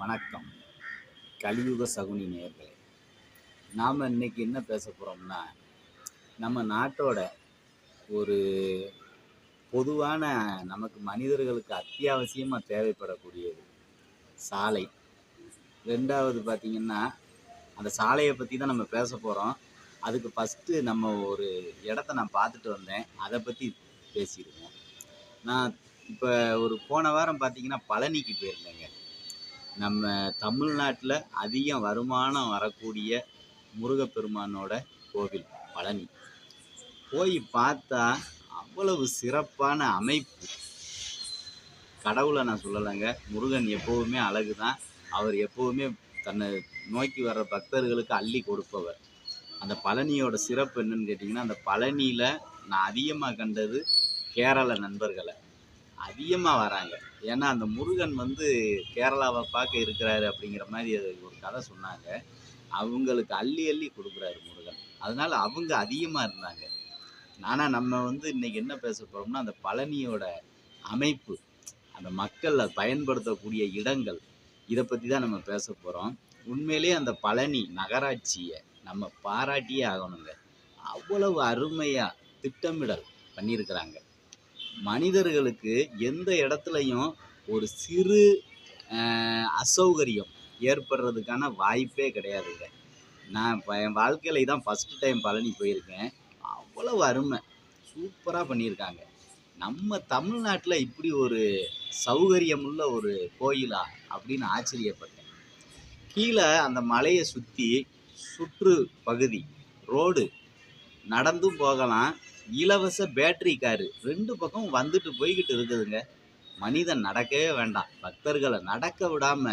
வணக்கம். கலியுக சகுனி நேர்களே நாம் இன்னைக்கு என்ன பேச போகிறோம்னா நம்ம நாட்டோட ஒரு பொதுவான நமக்கு மனிதர்களுக்கு அத்தியாவசியமாக தேவைப்படக்கூடியது சாலை. ரெண்டாவது பார்த்திங்கன்னா அந்த சாலையை பற்றி தான் நம்ம பேச போகிறோம் அதுக்கு ஃபஸ்ட்டு நம்ம ஒரு இடத்த நான் பார்த்துட்டு வந்தேன். அதை பற்றி பேசியிருக்கேன் நான் இப்போ ஒரு போன வாரம் பார்த்தீங்கன்னா பழனிக்கு போயிருந்தேங்க. நம்ம தமிழ்நாட்டில் அதிகம் வருமானம் வரக்கூடிய முருகப்பெருமானோட கோவில் பழனி. போய் பார்த்தா அவ்வளவு சிறப்பான அமைப்பு. கடவுளை நான் சொல்லலைங்க முருகன் எப்போவுமே அழகு தான் அவர் எப்போவுமே தன்னை நோக்கி வர்ற பக்தர்களுக்கு அள்ளி கொடுப்பவர். அந்த பழனியோட சிறப்பு என்னன்னு கேட்டிங்கன்னா அந்த பழனியில் நான் அதிகமாக கண்டது கேரள நண்பர்களை. அதிகமாக வராங்க. ஏன்னா அந்த முருகன் வந்து கேரளாவை பார்க்க இருக்கிறாரு அப்படிங்கிற மாதிரி ஒரு கதை சொன்னாங்க. அவங்களுக்கு அள்ளி அள்ளி கொடுக்குறாரு முருகன். அதனால அவங்க அதிகமாக இருந்தாங்க. ஆனால் நம்ம வந்து இன்னைக்கு என்ன பேச போகிறோம்னா அந்த பழனியோட அமைப்பு அந்த மக்கள் அதை பயன்படுத்தக்கூடிய இடங்கள் இதை பற்றி தான் நம்ம பேச போகிறோம் உண்மையிலேயே அந்த பழனி நகராட்சியை நம்ம பாராட்டியே ஆகணுங்க. அவ்வளவு அருமையாக திட்டமிடல் பண்ணியிருக்கிறாங்க. மனிதர்களுக்கு எந்த இடத்துலையும் ஒரு சிறு அசௌகரியம் ஏற்படுறதுக்கான வாய்ப்பே கிடையாதுங்க. நான் இப்போ என் வாழ்க்கையில் இதான் ஃபஸ்ட்டு டைம் பழனி போயிருக்கேன். அவ்வளவு அருமை. சூப்பராக பண்ணியிருக்காங்க. நம்ம தமிழ்நாட்டில் இப்படி ஒரு சௌகரியமுள்ள ஒரு கோயிலா அப்படின்னு ஆச்சரியப்பட்டேன். கீழே அந்த மலையை சுற்றி சுற்று பகுதி ரோடு நடந்தும் போகலாம் இலவச பேட்டரி காரு ரெண்டு பக்கம் வந்துட்டு போய்கிட்டு இருக்குதுங்க. மனிதன் நடக்கவே வேண்டாம். பக்தர்களை நடக்க விடாம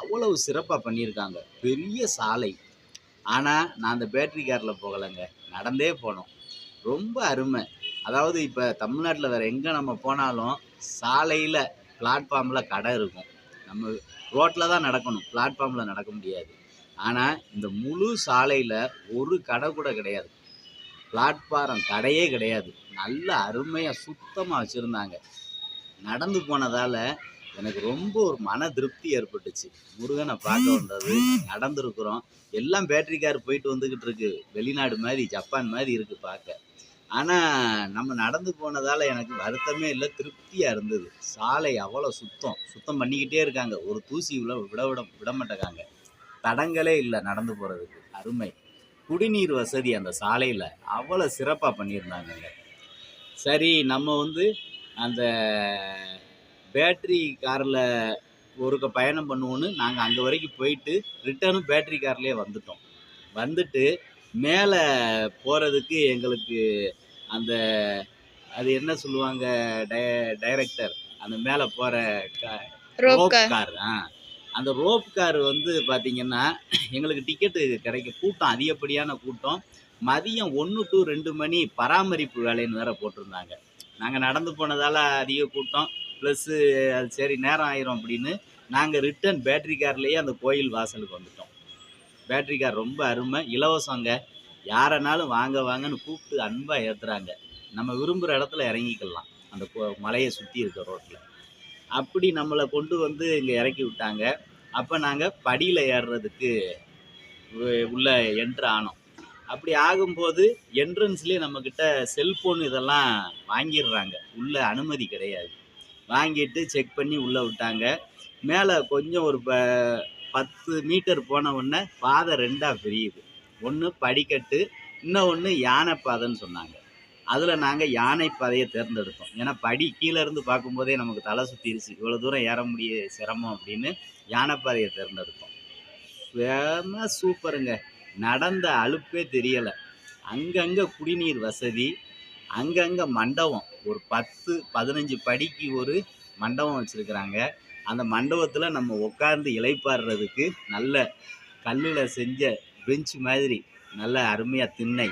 அவ்வளவு சிறப்பாக பண்ணியிருக்காங்க. பெரிய சாலை. ஆனால் நான் அந்த பேட்டரி காரில் போகலைங்க. நடந்தே போனோம். ரொம்ப அருமை. அதாவது இப்போ தமிழ்நாட்டில் வேறு எங்கே நம்ம போனாலும் சாலையில் பிளாட்ஃபார்மில் கடை இருக்கும். நம்ம ரோட்டில் தான் நடக்கணும். பிளாட்ஃபார்மில் நடக்க முடியாது. ஆனால் இந்த முழு சாலையில் ஒரு கடை கூட கிடையாது. பிளாட்ஃபாரம் கடையே கிடையாது. நல்ல அருமையாக சுத்தமாக வச்சுருந்தாங்க. நடந்து போனதால் எனக்கு ரொம்ப ஒரு மன திருப்தி ஏற்பட்டுச்சு. முருகனை பார்க்க வந்தது நடந்திருக்கிறோம். எல்லாம் பேட்டரி கார் போயிட்டு வந்துக்கிட்டு இருக்கு. வெளிநாடு மாதிரி ஜப்பான் மாதிரி இருக்குது பார்க்க. ஆனால் நம்ம நடந்து போனதால் எனக்கு வருத்தமே இல்லை திருப்தியாக இருந்தது. சாலை அவ்வளோ சுத்தம். சுத்தம் பண்ணிக்கிட்டே இருக்காங்க. ஒரு தூசி விட விட விட விட மாட்டேங்காங்க. தடங்களே இல்லை நடந்து போகிறதுக்கு அருமை. குடிநீர் வசதி அந்த சாலையில் அவ்வளோ சிறப்பாக பண்ணியிருந்தாங்கங்க. சரி நம்ம வந்து அந்த பேட்ரி காரில் ஒருக்க பயணம் பண்ணுவோன்னு நாங்கள் அங்கே வரைக்கும் போயிட்டு ரிட்டர்னும் பேட்ரி கார்லேயே வந்துட்டோம். வந்துட்டு மேலே போகிறதுக்கு எங்களுக்கு அந்த அது என்ன சொல்லுவாங்க டை டைரக்டர் அந்த மேலே போகிற கார் ஆ. அந்த ரோப் கார் வந்து பார்த்திங்கன்னா எங்களுக்கு டிக்கெட்டு கிடைக்க கூட்டம் அதிகப்படியான கூட்டம். மதியம் ஒன்று டு ரெண்டு மணி பராமரிப்பு வேலைன்னு வேற போட்டிருந்தாங்க. நாங்கள் நடந்து போனதால் அதிக கூட்டம். ப்ளஸ்ஸு அது சரி நேரம் ஆயிரும் அப்படின்னு நாங்கள் ரிட்டர்ன் பேட்டரி கார்லேயே அந்த கோயில் வாசலுக்கு வந்துட்டோம். பேட்டரி கார் ரொம்ப அருமை இலவசங்க. யாரனாலும் வாங்க வாங்கன்னு கூப்பிட்டு அன்பாக ஏற்றுறாங்க நம்ம விரும்புகிற இடத்துல இறங்கிக்கலாம். அந்த கோ- மலையை சுற்றி இருக்க ரோட்டில் அப்படி நம்மளை கொண்டு வந்து இங்கே இறக்கி விட்டாங்க. அப்போ நாங்கள் படியில் ஏறுறதுக்கு உள்ள என்ட்ரு ஆனோம். அப்படி ஆகும்போது என்ட்ரன்ஸ்லேயே நம்மக்கிட்ட செல்ஃபோன் இதெல்லாம் வாங்கிடுறாங்க. உள்ள அனுமதி கிடையாது. வாங்கிட்டு செக் பண்ணி உள்ளே விட்டாங்க. மேலே கொஞ்சம் ஒரு ப பத்து மீட்டர் போன உடனே பாதை ரெண்டாக பிரியுது. ஒன்று படிக்கட்டு இன்னும் ஒன்று யானை பாதைன்னு சொன்னாங்க. அதில் நாங்கள் யானை பாதையை தேர்ந்தெடுத்தோம். ஏன்னா படி கீழே இருந்து பார்க்கும்போதே நமக்கு தலை சுற்றிருச்சு இவ்வளோ தூரம் ஏற முடிய சிரமம் அப்படின்னு யானைப்பாதையை தேர்ந்தெடுத்தோம். வேம சூப்பருங்க. நடந்த அலுப்பே தெரியலை. அங்கங்கே குடிநீர் வசதி அங்கங்கே மண்டபம். ஒரு பத்து பதினஞ்சு படிக்கு ஒரு மண்டபம் வச்சுருக்குறாங்க. அந்த மண்டபத்தில் நம்ம உட்கார்ந்து இலைப்பாடுறதுக்கு நல்ல கல்லில் செஞ்ச பெஞ்ச் மாதிரி நல்ல அருமையாக திண்ணை.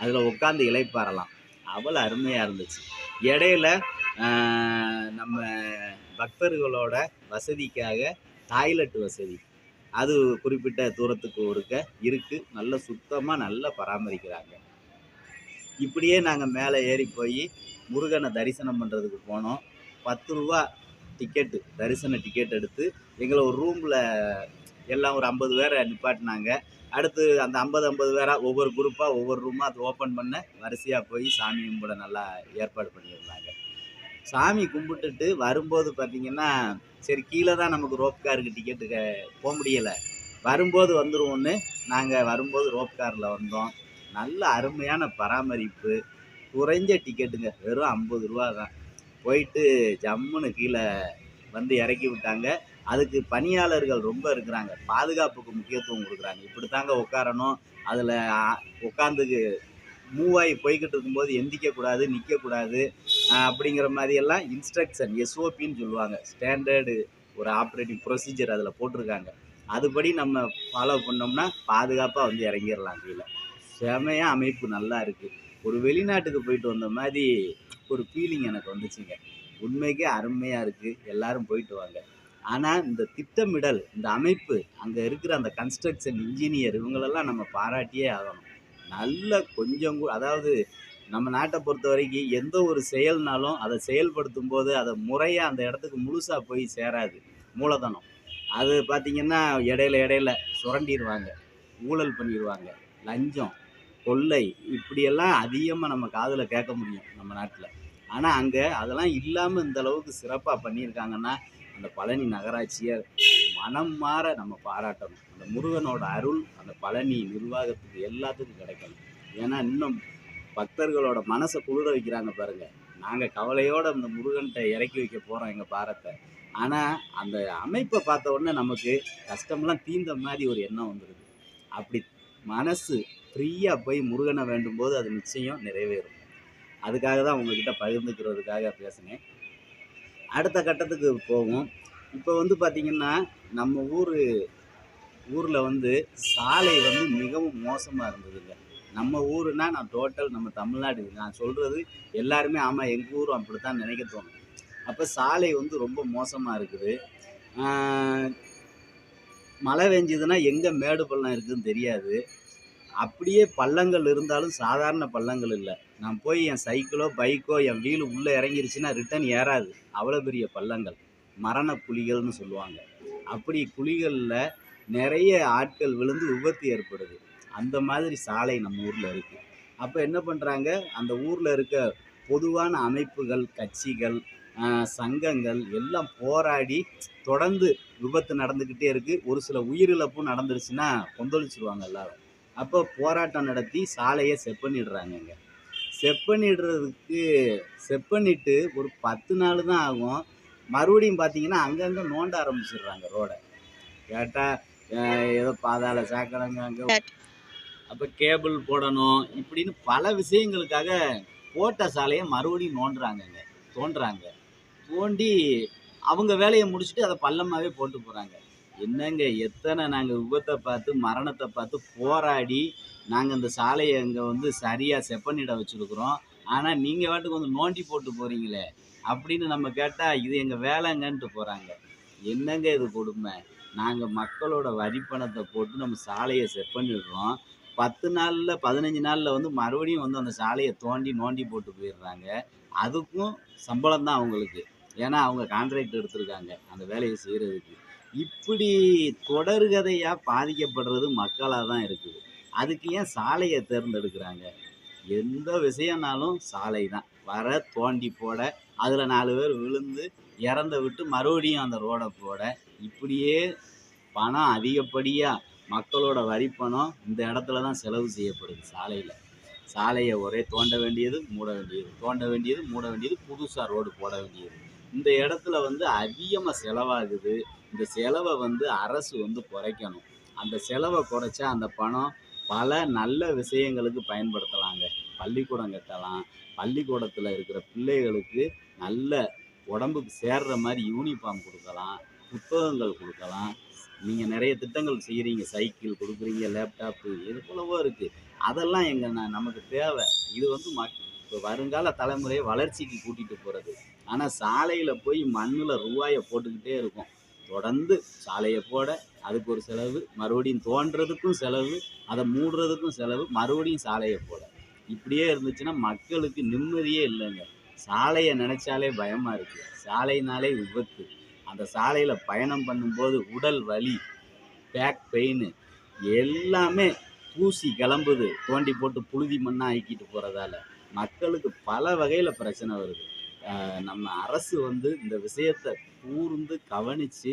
அதில் உட்காந்து இலைப்பாறலாம். அவ்வளோ அருமையாக இருந்துச்சு. இடையில நம்ம பக்தர்களோட வசதிக்காக டாய்லெட் வசதி. அது குறிப்பிட்ட தூரத்துக்கு ஒருக்க இருக்குது நல்ல சுத்தமாக நல்லா பராமரிக்கிறாங்க. இப்படியே நாங்கள் மேலே ஏறி போய் முருகனை தரிசனம் பண்ணுறதுக்கு போனோம். பத்து ரூபா டிக்கெட்டு தரிசன டிக்கெட் எடுத்து எங்களை ஒரு ரூமில் எல்லாம் ஒரு ஐம்பது பேரை நிப்பாட்டினாங்க. அடுத்து அந்த ஐம்பது ஐம்பது பேராக ஒவ்வொரு குரூப்பாக ஒவ்வொரு ரூமாக அது ஓப்பன் பண்ண வரிசையாக போய் சாமி கும்பிட நல்லா ஏற்பாடு பண்ணியிருந்தாங்க. சாமி கும்பிட்டுட்டு வரும்போது பார்த்திங்கன்னா சரி கீழே தான் நமக்கு ரோப் காருக்கு டிக்கெட்டு போக முடியலை. வரும்போது வந்துடுவோன்னு நாங்கள் வரும்போது ரோப் காரில் வந்தோம். நல்ல அருமையான பராமரிப்பு குறைஞ்ச டிக்கெட்டுங்க வெறும் ஐம்பது ரூபா தான் போயிட்டு ஜம்முன்னு கீழே வந்து இறக்கி விட்டாங்க. அதுக்கு பணியாளர்கள் ரொம்ப இருக்கிறாங்க. பாதுகாப்புக்கு முக்கியத்துவம் கொடுக்குறாங்க. இப்படி தாங்க உட்காரணும். அதில் உட்காந்துக்கு மூவாகி போய்கிட்டு இருக்கும்போது எந்திக்கக்கூடாது நிற்கக்கூடாது அப்படிங்கிற மாதிரியெல்லாம் இன்ஸ்ட்ரக்ஷன் எஸ்ஓபின்னு சொல்லுவாங்க. ஸ்டாண்டர்டு ஒரு ஆப்ரேட்டிங் ப்ரொசீஜர் அதில் போட்டிருக்காங்க. அதுபடி நம்ம ஃபாலோ பண்ணோம்னா பாதுகாப்பாக வந்து இறங்கிடலாம் கீழே. செமையாக அமைப்பு நல்லா இருக்குது ஒரு வெளிநாட்டுக்கு போயிட்டு வந்த மாதிரி ஒரு ஃபீலிங் எனக்கு வந்துச்சுங்க. உண்மைக்கே அருமையாக இருக்குது எல்லாரும் போயிட்டு வாங்க. ஆனால் இந்த திட்டமிடல் இந்த அமைப்பு அங்கே இருக்கிற அந்த கன்ஸ்ட்ரக்ஷன் இன்ஜினியர் இவங்களெல்லாம் நம்ம பாராட்டியே ஆகணும். நல்ல கொஞ்சம் அதாவது நம்ம நாட்டை பொறுத்த வரைக்கும் எந்த ஒரு செயல்னாலும் அதை செயல்படுத்தும் போது அதை முறையாக அந்த இடத்துக்கு முழுசாக போய் சேராது. மூலதனம். அது பார்த்திங்கன்னா இடையில இடையில சுரண்டிடுவாங்க ஊழல் பண்ணிடுவாங்க லஞ்சம் கொள்ளை இப்படியெல்லாம் அதிகமாக நம்ம காதில் கேட்க முடியும் நம்ம நாட்டில். ஆனால் அங்கே அதெல்லாம் இல்லாமல் இந்த அளவுக்கு சிறப்பாக பண்ணியிருக்காங்கன்னா அந்த பழனி நகராட்சியை மனம் மாற நம்ம பாராட்டணும். அந்த முருகனோட அருள் அந்த பழனி நிர்வாகத்துக்கு எல்லாத்துக்கும் கிடைக்கணும். ஏன்னா இன்னும் பக்தர்களோட மனசை குளிர வைக்கிறாங்க பாருங்க. நாங்கள் கவலையோடு அந்த முருகன்கிட்ட இறக்கி வைக்க போகிறோம் எங்கள் பாரத்தை. ஆனால் அந்த அமைப்பை பார்த்த உடனே நமக்கு கஷ்டம்லாம் தீந்த மாதிரி ஒரு எண்ணம் வந்துடுது அப்படி மனசு ஃப்ரீயாக போய் முருகனை வேண்டும் போது அது நிச்சயம் நிறைவேறும். அதுக்காக தான் உங்ககிட்ட பகிர்ந்துக்கிறதுக்காக பேசினேன். அடுத்த கட்டத்துக்கு போவோம். இப்போ வந்து பார்த்திங்கன்னா நம்ம ஊர் ஊரில் வந்து சாலை வந்து மிகவும் மோசமாக இருந்ததுங்க. நம்ம ஊருனா நான் டோட்டல் நம்ம தமிழ்நாடு. நான் சொல்கிறது எல்லாருமே ஆமாம் எங்கள் ஊரும் அப்படி தான் நினைக்க தோணும் அப்போ சாலை வந்து ரொம்ப மோசமாக இருக்குது. மழை பெஞ்சதுன்னா எங்கே மேடு பள்ளம் இருக்குதுன்னு தெரியாது. அப்படியே பள்ளங்கள் இருந்தாலும் சாதாரண பள்ளங்கள் இல்லை. நான் போய் என் சைக்கிளோ பைக்கோ என் வீலு உள்ளே இறங்கிருச்சுன்னா ரிட்டன் ஏறாது. அவ்வளோ பெரிய பள்ளங்கள். மரண குழிகள்னு சொல்லுவாங்க. அப்படி குழிகளில் நிறைய ஆட்கள் விழுந்து விபத்து ஏற்படுது. அந்த மாதிரி சாலை நம்ம ஊரில் இருக்குது அப்போ என்ன பண்ணுறாங்க? அந்த ஊரில் இருக்க பொதுவான அமைப்புகள் கட்சிகள் சங்கங்கள் எல்லாம் போராடி தொடர்ந்து விபத்து நடந்துக்கிட்டே இருக்குது ஒரு சில உயிரிழப்பும் நடந்துருச்சுன்னா கொந்தளிச்சிருவாங்க எல்லாரும். அப்போ போராட்டம் நடத்தி சாலையை செப்பனிடுறாங்கங்க. செப்பனிடுறதுக்கு செப்பனிட்டு ஒரு பத்து நாள் தான் ஆகும். மறுபடியும் பார்த்தீங்கன்னா அங்கங்கே நோண்ட ஆரம்பிச்சிடுறாங்க ரோடை. கேட்டால் ஏதோ பாதாள சாக்கடைங்க அங்கே. அப்போ கேபிள் போடணும் இப்படின்னு பல விஷயங்களுக்காக போட்ட சாலையை மறுபடியும் நோண்டுறாங்கங்க தோண்டுறாங்க. தோண்டி அவங்க வேலையை முடிச்சுட்டு அதை பள்ளமாகவே போட்டு போகிறாங்க என்னங்க எத்தனை நாங்கள் விபத்தை பார்த்து மரணத்தை பார்த்து போராடி நாங்கள் இந்த சாலையை இங்கே வந்து சரியாக செப்பனிட வச்சுருக்குறோம். ஆனால் நீங்கள் வாட்டுக்கு வந்து நோண்டி போட்டு போகிறீங்களே அப்படின்னு நம்ம கேட்டால் இது எங்கள் வேலைங்கன்ட்டு போகிறாங்க என்னங்க இது கொடுமை? நாங்கள் மக்களோட வரி பணத்தை போட்டு நம்ம சாலையை செட் பண்ணிடுறோம் பத்து நாளில் பதினஞ்சு நாளில் வந்து மறுபடியும் வந்து அந்த சாலையை தோண்டி நோண்டி போட்டு போயிடுறாங்க. அதுக்கும் சம்பளம் தான் அவங்களுக்கு. ஏன்னா அவங்க கான்ட்ராக்ட் எடுத்திருக்காங்க அந்த வேலையை செய்கிறதுக்கு இப்படி தொடர்கதையாக பாதிக்கப்படுறது மக்களாக தான் இருக்குது. அதுக்கு ஏன் சாலையை தேர்ந்தெடுக்கிறாங்க? எந்த விஷயம்னாலும் சாலை தான். வர தோண்டி போட அதில் நாலு பேர் விழுந்து இறந்த விட்டு மறுபடியும் அந்த ரோடை போட இப்படியே பணம் அதிகப்படியாக மக்களோட வரி பணம் இந்த இடத்துல தான் செலவு செய்யப்படுது சாலையில். சாலையை ஒரே தோண்ட வேண்டியது மூட வேண்டியது தோண்ட வேண்டியது மூட வேண்டியது புதுசாக ரோடு போட வேண்டியது. இந்த இடத்துல வந்து அதிகமாக செலவாகுது. இந்த செலவை வந்து அரசு வந்து குறைக்கணும். அந்த செலவை குறைச்சா அந்த பணம் பல நல்ல விஷயங்களுக்கு பயன்படுத்தலாங்க. பள்ளிக்கூடம் கட்டலாம். பள்ளிக்கூடத்தில் இருக்கிற பிள்ளைகளுக்கு நல்ல உடம்புக்கு சேர்ற மாதிரி யூனிஃபார்ம் கொடுக்கலாம். புத்தகங்கள் கொடுக்கலாம். நீங்கள் நிறைய திட்டங்கள் செய்கிறீங்க சைக்கிள் கொடுக்குறீங்க லேப்டாப்பு எவ்வளவோ இருக்குது அதெல்லாம் எங்கள் நமக்கு தேவை. இது வந்து மக் இப்போ வருங்கால தலைமுறையை வளர்ச்சிக்கு கூட்டிகிட்டு போகிறது ஆனால் சாலையில் போய் மண்ணில் ரூபாயை போட்டுக்கிட்டே இருக்கும். தொடர்ந்து சாலையை போட அதுக்கு ஒரு செலவு மறுபடியும் தோன்றதுக்கும் செலவு அதை மூடுறதுக்கும் செலவு மறுபடியும் சாலையை போட. இப்படியே இருந்துச்சுன்னா மக்களுக்கு நிம்மதியே இல்லைங்க. சாலையை நினைச்சாலே பயமா இருக்கு. சாலைனாலே விபத்து. அந்த சாலையில் பயணம் பண்ணும்போது உடல் வலி பேக் பெயின் எல்லாமே தூசி கிளம்புது. தோண்டி போட்டு புழுதி மண்ணாக ஆக்கிட்டு போகிறதால மக்களுக்கு பல வகையில் பிரச்சனை வருது. நம்ம அரசு வந்து இந்த விஷயத்தை கூர்ந்து கவனித்து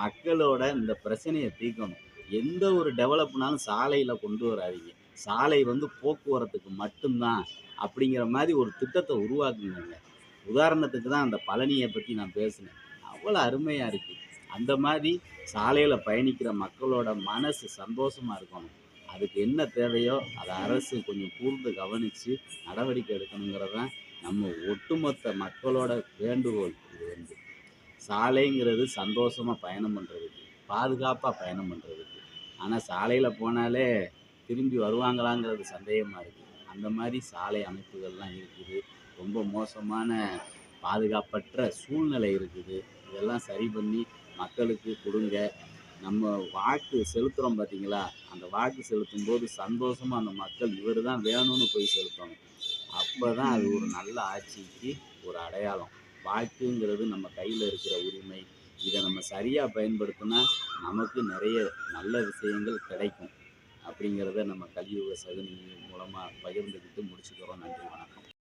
மக்களோட இந்த பிரச்சனையை தீர்க்கணும். எந்த ஒரு டெவலப்னாலும் சாலையில் கொண்டு வராதீங்க. சாலை வந்து போக்குவரத்துக்கு மட்டும்தான் அப்படிங்கிற மாதிரி ஒரு திட்டத்தை உருவாக்குங்க உதாரணத்துக்கு தான் அந்த பழனியை பற்றி நான் பேசினேன். அவ்வளோ அருமையாக இருக்குது அந்த மாதிரி சாலையில் பயணிக்கிற மக்களோட மனசு சந்தோஷமாக இருக்கணும். அதுக்கு என்ன தேவையோ அதை அரசு கொஞ்சம் கூர்ந்து கவனித்து நடவடிக்கை எடுக்கணுங்கிறது தான் நம்ம ஒட்டுமொத்த மக்களோட வேண்டுகோள். சாலைங்கிறது சந்தோஷமாக பயணம் பண்ணுறதுக்கு பாதுகாப்பாக பயணம் பண்ணுறதுக்கு ஆனால் சாலையில் போனாலே திரும்பி வருவாங்களாங்கிறது சந்தேகமாக இருக்குது அந்த மாதிரி சாலை அமைப்புகள்லாம் இருக்குது. ரொம்ப மோசமான பாதுகாப்பற்ற சூழ்நிலை இருக்குது. இதெல்லாம் சரி பண்ணி மக்களுக்கு கொடுங்க. நம்ம வாக்கு செலுத்துகிறோம் பார்த்தீங்களா அந்த வாக்கு செலுத்தும் போது சந்தோஷமாக அந்த மக்கள் இவர் தான் வேணும்னு போய் செலுத்தணும். அப்போ தான் அது ஒரு நல்ல ஆட்சிக்கு ஒரு அடையாளம். வாக்குங்கிறது நம்ம கையில் இருக்கிற உரிமை. இதை நம்ம சரியாக பயன்படுத்தினா நமக்கு நிறைய நல்ல விஷயங்கள் கிடைக்கும். அப்படிங்கிறத நம்ம கலியுக சகுனி மூலமாக பகிர்ந்துக்கிட்டு முடிச்சுக்கிறோம். நன்றி வணக்கம்.